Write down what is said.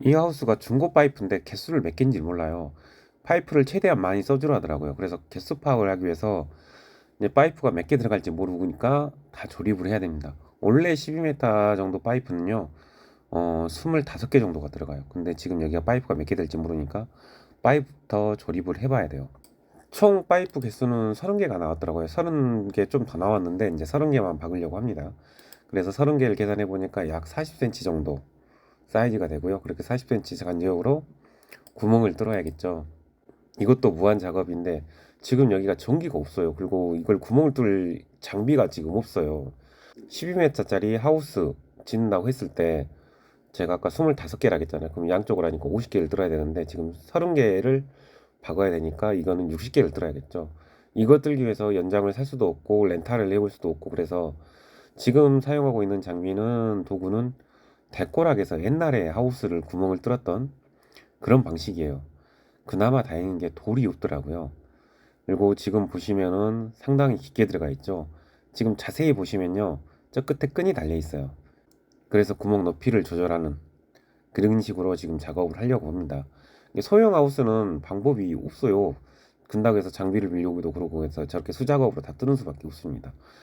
이 하우스가 중고 파이프인데 개수를 몇 개인지 몰라요. 파이프를 최대한 많이 써주라 하더라고요. 그래서 개수 파악을 하기 위해서 이제 파이프가 몇 개 들어갈지 모르니까 다 조립을 해야 됩니다. 원래 12m 정도 파이프는요, 어, 25개 정도가 들어가요. 근데 지금 여기가 파이프가 몇 개 될지 모르니까 파이프부터 조립을 해봐야 돼요. 총 파이프 개수는 30개가 나왔더라고요. 30개 좀 더 나왔는데 이제 30개만 박으려고 합니다. 그래서 30개를 계산해 보니까 약 40cm 정도 사이즈가 되고요. 그렇게 40cm 간격으로 구멍을 뚫어야겠죠. 이것도 무한 작업인데 지금 여기가 전기가 없어요. 그리고 이걸 구멍을 뚫을 장비가 지금 없어요. 12m짜리 하우스 짓는다고 했을 때 제가 아까 25개라 했잖아요. 그럼 양쪽으로 하니까 50개를 뚫어야 되는데 지금 30개를 박아야 되니까 이거는 60개를 뚫어야겠죠. 이거 뚫기 위해서 연장을 살 수도 없고 렌탈을 해볼 수도 없고 그래서 지금 사용하고 있는 장비는 도구는 데코락에서 옛날에 하우스를 구멍을 뚫었던 그런 방식이에요. 그나마 다행인 게 돌이 없더라고요. 그리고 지금 보시면은 상당히 깊게 들어가 있죠. 지금 자세히 보시면요. 저 끝에 끈이 달려 있어요. 그래서 구멍 높이를 조절하는 그런 식으로 지금 작업을 하려고 합니다. 소형 하우스는 방법이 없어요. 해서 장비를 빌려오기도 그러고 해서 저렇게 수작업으로 다 뜨는 수밖에 없습니다.